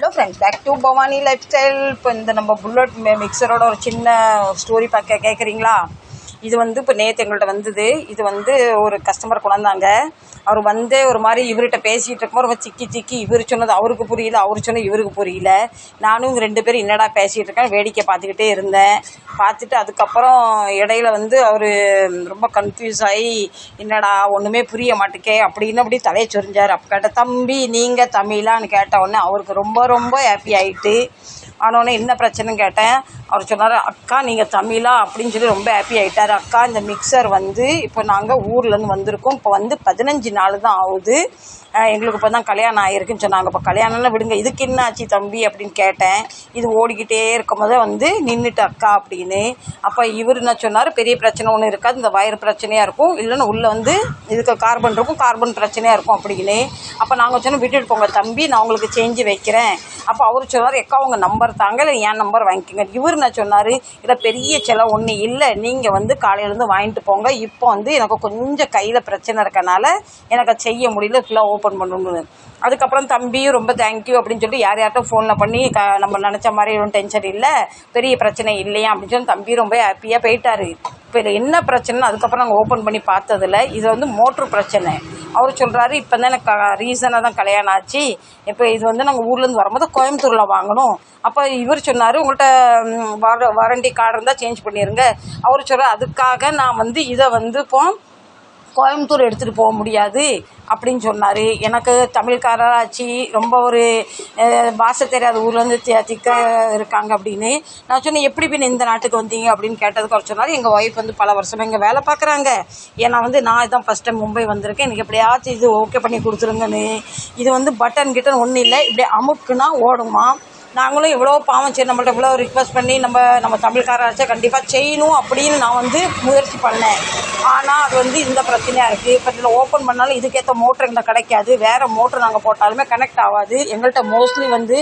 Hello friends back to Bhavani lifestyle இப்போ இந்த நம்ம புல்லட் மிக்சரோட ஒரு சின்ன ஸ்டோரி பார்க்க கேட்குறீங்களா இது வந்து இப்போ நேற்று எங்கள்கிட்ட வந்தது. இது வந்து ஒரு கஸ்டமர் கொண்டாந்தாங்க அவர் வந்து ஒரு மாதிரி இவர்கிட்ட பேசிகிட்டு இருக்கும்போது ரொம்ப சிக்கி சிக்கி. இவர் சொன்னது அவருக்கு புரியல. அவர் சொன்னது இவருக்கு புரியல. நானும் இவங்க ரெண்டு பேரும் என்னடா பேசிகிட்டு இருக்கேன் வேடிக்கை பார்த்துக்கிட்டே இருந்தேன். பார்த்துட்டு அதுக்கப்புறம் இடையில வந்து அவர் ரொம்ப கன்ஃபியூஸ் ஆகி என்னடா ஒன்றுமே புரிய மாட்டேக்கே. அப்படின்னு அப்படி தலையை சொரிஞ்சார். அப்போ கேட்ட தம்பி நீங்கள் தமிழான்னு கேட்ட உடனே அவருக்கு ரொம்ப ரொம்ப ஹாப்பி ஆகிட்டு ஆனோடனே என்ன பிரச்சனைன்னு கேட்டேன். அவர் சொன்னார் அக்கா நீங்கள் தமிழா? அப்படின்னு சொல்லி ரொம்ப ஹாப்பி ஆகிட்டார் அக்கா இந்த மிக்சர் வந்து இப்போ நாங்கள் ஊர்லேருந்து வந்திருக்கோம். இப்போ வந்து பதினஞ்சு நாள் தான் ஆகுது. எங்களுக்கு இப்போ தான் கல்யாணம் ஆகிருக்குன்னு சொன்னாங்க. இப்போ கல்யாணம்லாம் விடுங்க. இதுக்கு என்ன ஆச்சு தம்பி? அப்படின்னு கேட்டேன். இது ஓடிக்கிட்டே இருக்கும்போதே வந்து நின்றுட்டு அக்கா அப்படின்னு. அப்போ இவர் என்ன சொன்னார்? பெரிய பிரச்சனை ஒன்றும் இருக்காது. இந்த வயிறு பிரச்சனையாக இருக்கும். இல்லைன்னா உள்ளே வந்து இதுக்கு கார்பன் இருக்கும். கார்பன் பிரச்சனையாக இருக்கும் அப்படின்னு. அப்போ நாங்கள் சொன்னோம் விட்டுட்டு போங்க தம்பி. நான் உங்களுக்கு செஞ்சு வைக்கிறேன். அப்போ அவர் சொன்னார் எக்கா உங்கள் நம்பர் தாங்க இல்லை என் நம்பர் வாங்கிக்கோங்க? இவர் என்ன சொன்னார்? இதில் பெரிய செலவு ஒன்றும் இல்லை. நீங்கள் வந்து காலையிலேருந்து வாங்கிட்டு போங்க. இப்போ வந்து எனக்கு கொஞ்சம் கையில் பிரச்சனை இருக்கனால எனக்கு அது செய்ய முடியல. ஃபுல்லாக ஓப்பன் பண்ணணும்னு. அதுக்கப்புறம் தம்பியும் ரொம்ப தேங்க்யூ அப்படின்னு சொல்லிட்டு யார் யார்கிட்ட ஃபோனில் பண்ணி க நம்ம நினச்ச மாதிரி ஒன்றும் டென்ஷன் இல்லை. பெரிய பிரச்சனை இல்லையா அப்படின்னு சொல்லி தம்பி ரொம்ப ஹாப்பியாக போயிட்டாரு. இப்போ இதில் என்ன பிரச்சனைன்னு அதுக்கப்புறம் நாங்கள் ஓப்பன் பண்ணி பார்த்ததில் இது வந்து மோட்ரு பிரச்சனை. அவர் சொல்கிறாரு இப்போ தான் எனக்கு ரீசனாக தான் கல்யாணம் ஆச்சு. இப்போ இது வந்து நாங்கள் ஊர்லேருந்து வரும்போது கோயம்புத்தூரில் வாங்கணும். அப்போ இவர் சொன்னார் உங்கள்கிட்ட வார வாரண்டி கார்டு இருந்தால் சேஞ்ச் பண்ணிடுங்க அவர் சொல்கிறார் அதுக்காக நான் வந்து இதை வந்து இப்போ கோயம்புத்தூர் எடுத்துகிட்டு போக முடியாது அப்படின்னு சொன்னார். எனக்கு தமிழ்காரராச்சு ரொம்ப ஒரு பாஷை தெரியாத ஊர்லேருந்து திக்க இருக்காங்க அப்படின்னு. நான் சொன்னேன் எப்படி பின் இந்த நாட்டுக்கு வந்தீங்க? அப்படின்னு கேட்டதுக்கு அவர் சொன்னார் எங்கள் ஒய்ஃப் வந்து பல வருஷமாக இங்கே வேலை பார்க்குறாங்க ஏன்னா வந்து நான் இதான் ஃபஸ்ட் டைம் மும்பை வந்திருக்கேன். எனக்கு எப்படியாச்சும் இது ஓகே பண்ணி கொடுத்துருங்கன்னு. இது வந்து பட்டன் கிட்டன் ஒன்றும் இல்லை. இப்படி அமுக்குனா ஓடுமா நாங்களும் இவ்வளோ பாவம் சரி நம்மள்ட்ட இவ்வளோ ரிக்வஸ்ட் பண்ணி நம்ம நம்ம தமிழ்காராச்சும் கண்டிப்பாக செய்யணும் அப்படின்னு நான் வந்து முயற்சி பண்ணேன். ஆனால் அது வந்து இந்த பிரச்சனையாக இருக்குது இப்போ இதில் ஓப்பன் பண்ணாலும் இதுக்கேற்ற மோட்ரு எங்களுக்கு கிடைக்காது. வேறு மோட்ரு நாங்கள் போட்டாலுமே கனெக்ட் ஆகாது. எங்கள்கிட்ட மோஸ்ட்லி வந்து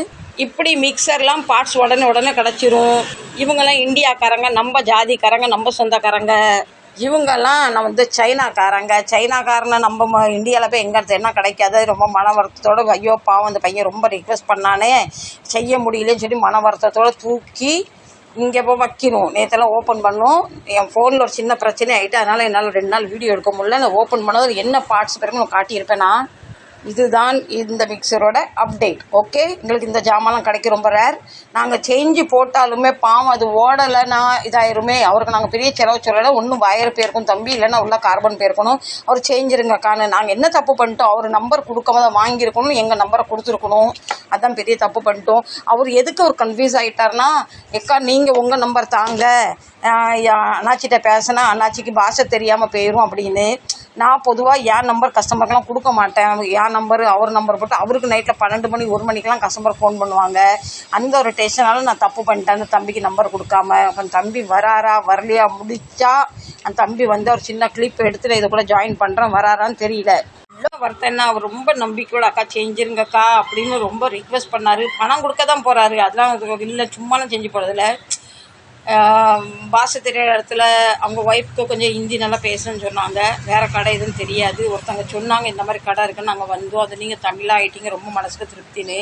இப்படி மிக்சர்லாம் பார்ட்ஸ் உடனே உடனே கிடச்சிரும். இவங்கெல்லாம் இந்தியாக்காரங்க நம்ம ஜாதிக்காரங்க நம்ம சொந்தக்காரங்க. இவங்கெல்லாம் நான் வந்து சைனாக்காரங்க. சைனாக்காரனை நம்ம இந்தியாவில் போய் எங்கே என்ன கிடைக்காது. ரொம்ப மன வருத்தத்தோட ஐயோ பாவம் அந்த பையன் ரொம்ப ரிக்வெஸ்ட் பண்ணானே. செய்ய முடியலன்னு சொல்லி மன வருத்தத்தோடு தூக்கி இங்கே போய் வைக்கணும். நேற்றெல்லாம் ஓப்பன் பண்ணோம். என் ஃபோனில் ஒரு சின்ன பிரச்சனை ஆகிட்டு அதனால் என்னால் ரெண்டு நாள் வீடியோ எடுக்க முடியல. நான் ஓப்பன் பண்ணது என்ன பார்ட்ஸ் பிறகு நான் காட்டியிருப்பேன் நான். இதுதான் இந்த மிக்சரோட அப்டேட் ஓகே எங்களுக்கு இந்த ஜாமான்லாம் கிடைக்கும் ரொம்ப ரேர் நாங்கள் சேஞ்சு போட்டாலுமே பாவம் அது ஓடலைன்னா இதாயிருமே. அவருக்கு நாங்கள் பெரிய செலவு சொல்லலை ஒன்றும் வயர் போயிருக்கும் தம்பி இல்லைன்னா உள்ள கார்பன் போயிருக்கணும் அவர் செஞ்சிருங்க காணு நாங்கள் என்ன தப்பு பண்ணிட்டோம்? அவர் நம்பர் கொடுக்காம தான் வாங்கியிருக்கணும் எங்கள் நம்பரை கொடுத்துருக்கணும். அதான் பெரிய தப்பு பண்ணிட்டோம். அவர் எதுக்கு அவர் கன்ஃபியூஸ் ஆகிட்டார்னா எக்கா நீங்கள் உங்கள் நம்பர் தாங்க. அண்ணாச்சிட்ட பேசினா அண்ணாச்சிக்கு பாஷை தெரியாமல் போயிடும் அப்படின்னு. நான் பொதுவாக என் நம்பர் கஸ்டமருக்கெலாம் கொடுக்க மாட்டேன். என் நம்பர் அவர் நம்பர் போட்டு அவருக்கு நைட்டில் பன்னெண்டு மணி ஒரு மணிக்கெலாம் கஸ்டமர் ஃபோன் பண்ணுவாங்க. அந்த ஒரு டென்ஷனால நான் தப்பு பண்ணிட்டேன். அந்த தம்பிக்கு நம்பர் கொடுக்காம அப்போ தம்பி வராரா வரலையா முடிச்சா அந்த தம்பி வந்து ஒரு சின்ன கிளிப் எடுத்து நான் இதை கூட ஜாயின் பண்ணுறேன் வராரான்னு தெரியல. உள்ள வருத்தன்னா அவர் ரொம்ப நம்பிக்கையோட அக்கா செஞ்சிருங்கக்கா அப்படின்னு ரொம்ப ரிக்வெஸ்ட் பண்ணார். பணம் கொடுக்க தான் போகிறாரு அதெல்லாம் இல்லை சும்மாலாம் செஞ்சு போகிறதில்ல பாஷை தெரியாத இடத்துல அவங்க ஒய்ஃப்க்கு கொஞ்சம் ஹிந்தி நல்லா பேசணும்னு சொன்னாங்க. வேறு கடை எதுவும் தெரியாது. ஒருத்தவங்க சொன்னாங்க இந்த மாதிரி கடை இருக்குன்னு நாங்கள் வந்தோம். அது நீங்கள் தமிழாக ஆகிட்டீங்க ரொம்ப மனசுக்கு திருப்தின்னு.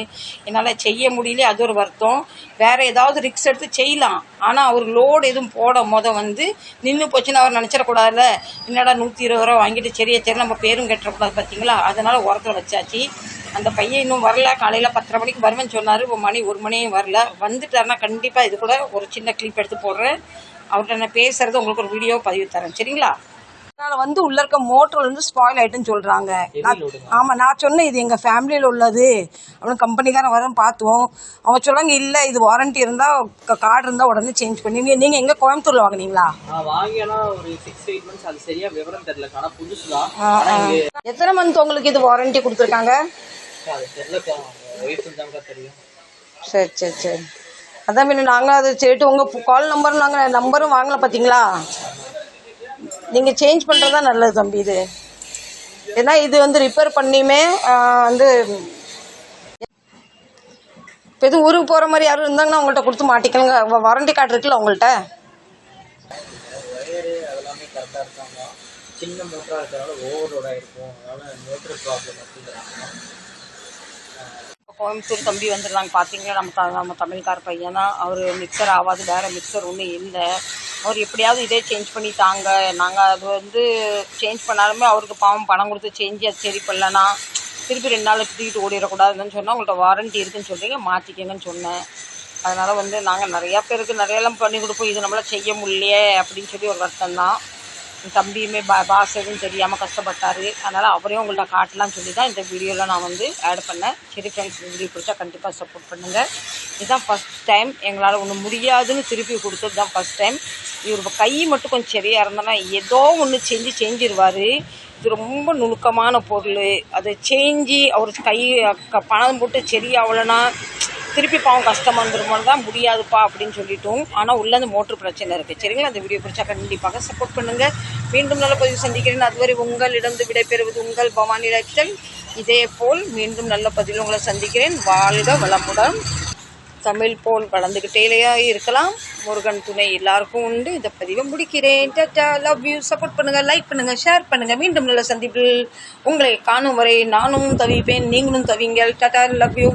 என்னால் செய்ய முடியல அது ஒரு வருத்தம். வேறு ஏதாவது ரிக்ஸ் எடுத்து செய்யலாம். ஆனால் அவர் லோடு எதுவும் போட மொத வந்து நின்று போச்சுன்னு அவர் நினச்சிடக்கூடாதுல்ல. என்னடா நூற்றி இருபது ரூபா வாங்கிட்டு சரியா சரி நம்ம பேரும் கட்டக்கூடாது பார்த்தீங்களா அதனால் உரத்தில் வச்சாச்சு. அந்த பையன் இன்னும் வரல. காலையில் பத்தரை மணிக்கு வருவேன்னு சொன்னார். இப்போ மணி ஒரு மணியும் வரல. வந்துட்டாருன்னா கண்டிப்பாக இது கூட ஒரு சின்ன கிளிப் எடுத்து போடுறேன். அவர்கிட்ட நான் பேசுறது உங்களுக்கு ஒரு வீடியோ பதிவு தரேன். சரிங்களா? அதனால வந்து உள்ள இருக்க மோட்டர் வந்து ஸ்பாயில் ஆயிட்டுன்னு சொல்றாங்க. நான்- ஆமா நான் சொன்னேன் இது எங்க ஃபேமிலியில உள்ளது. அப்படின்னு கம்பெனிக்காரன் வரும் பார்த்தோம் அவங்க சொல்றாங்க இல்ல இது வாரண்டி இருந்தா கார்டு இருந்தா உடனே சேஞ்ச் பண்ணி நீங்க- நீங்க எங்க கோயம்புத்தூர்ல வாங்குனீங்களா? நான் வாங்கினா ஒரு சிக்ஸ் எயிட் மந்த்ஸ் அது சரியா விவரம் தெரியல. ஆனா புதுசு தான் ஆ, ஆ. எத்தனை மந்த் உங்களுக்கு இது வாரண்டி கொடுத்துருக்காங்க? சரி சரி சரி. அதான் பின்ன நாங்கள் அது சரிட்டு உங்கள் கால் நம்பரும் நாங்கள் நம்பரும் வாங்கலை பார்த்தீங்களா நீங்கள் சேஞ்ச் பண்ணுறது தான் நல்லது தம்பி இது. ஏன்னா இது வந்து ரிப்பேர் பண்ணியுமே வந்து இப்போ எதுவும் ஊருக்கு போகிற மாதிரி யாரும் இருந்தாங்கன்னா உங்கள்கிட்ட கொடுத்து மாட்டிக்கலங்க வாரண்டி கார்டு இருக்குல்ல உங்கள்கிட்ட சின்ன மோட்டராக இருக்கிறனால ஓவர்லோட் ஆகிருக்கும் அதனால் மோட்டர் ப்ராப்ளம் அப்படிங்கிறாங்க கோயம்புத்தூர் தம்பி வந்துருந்தாங்க பார்த்தீங்களா? நம்ம த- நம்ம தமிழ்கார பையன்? தான் அவர் மிக்சர் ஆகாது வேறு மிக்சர் ஒன்றும் இல்லை. அவர் எப்படியாவது இதே சேஞ்ச் பண்ணி தாங்க. நாங்கள் அது வந்து சேஞ்ச் பண்ணாலுமே அவருக்கு பாவம் பணம் கொடுத்து சேஞ்சு அது சரி பண்ணலனா திருப்பி ரெண்டு நாள் தூக்கிட்டு ஓடிடக்கூடாதுன்னு சொன்னால் உங்கள்கிட்ட வாரண்டி இருக்குன்னு சொல்கிறீங்க மாற்றிக்கங்கன்னு சொன்னேன். அதனால் வந்து நாங்கள் நிறையா பேருக்கு நிறையெல்லாம் பண்ணி கொடுப்போம். இது நம்மளால் செய்ய முடியலையே அப்படின்னு சொல்லி ஒரு வருத்தம் தான் தம்பியுமே பா பாஸ் எதுவும் தெரியாமல் கஷ்டப்பட்டார். அதனால் அவரையும் உங்கள்கிட்ட காட்டலாம்னு சொல்லி தான் இந்த வீடியோவில் நான் வந்து ஆட் பண்ணேன். சரி ஃப்ரெண்ட்ஸ் வீடியோ பிடிச்சா கண்டிப்பாக சப்போர்ட் பண்ணுங்கள் இதுதான் ஃபஸ்ட் டைம் எங்களால் ஒன்று முடியாதுன்னு திருப்பி கொடுத்தது தான் ஃபஸ்ட் டைம் இவர் கை மட்டும் கொஞ்சம் சரியாக இருந்தனா ஏதோ ஒன்று செஞ்சு செஞ்சிருவார். இது ரொம்ப நுணுக்கமான பொருள். அதை செஞ்சு அவர் கை க- பணம் போட்டு சரியாகலன்னா திருப்பி பாவம் கஷ்டமாக வந்துருமோன்னு தான் முடியாதுப்பா அப்படின்னு சொல்லிட்டோம். ஆனால் உள்ள அந்த மோட்ரு பிரச்சனை இருக்குது சரிங்களா? அந்த வீடியோ பிடிச்சா கண்டிப்பாக சப்போர்ட் பண்ணுங்கள் மீண்டும் நல்ல பதிவு சந்திக்கிறேன். அதுவரை உங்களிடம் விடைபெறுவது உங்கள் பவானி லைஃப்ஸ்டைல் இதே போல் மீண்டும் நல்ல பதிவில் உங்களை சந்திக்கிறேன். வாழ்க வளமுடன். தமிழ் போல் வளர்ந்துக்கிட்டேலையா இருக்கலாம். முருகன் துணை எல்லாருக்கும் உண்டு. இந்த பதிவை முடிக்கிறேன். டாட்டா லவ் யூ சப்போர்ட் பண்ணுங்கள் லைக் பண்ணுங்கள் ஷேர் பண்ணுங்கள் மீண்டும் நல்ல சந்திப்பில் உங்களை காணும் வரை நானும் தவிப்பேன். நீங்களும் தவிங்கள். Tata love you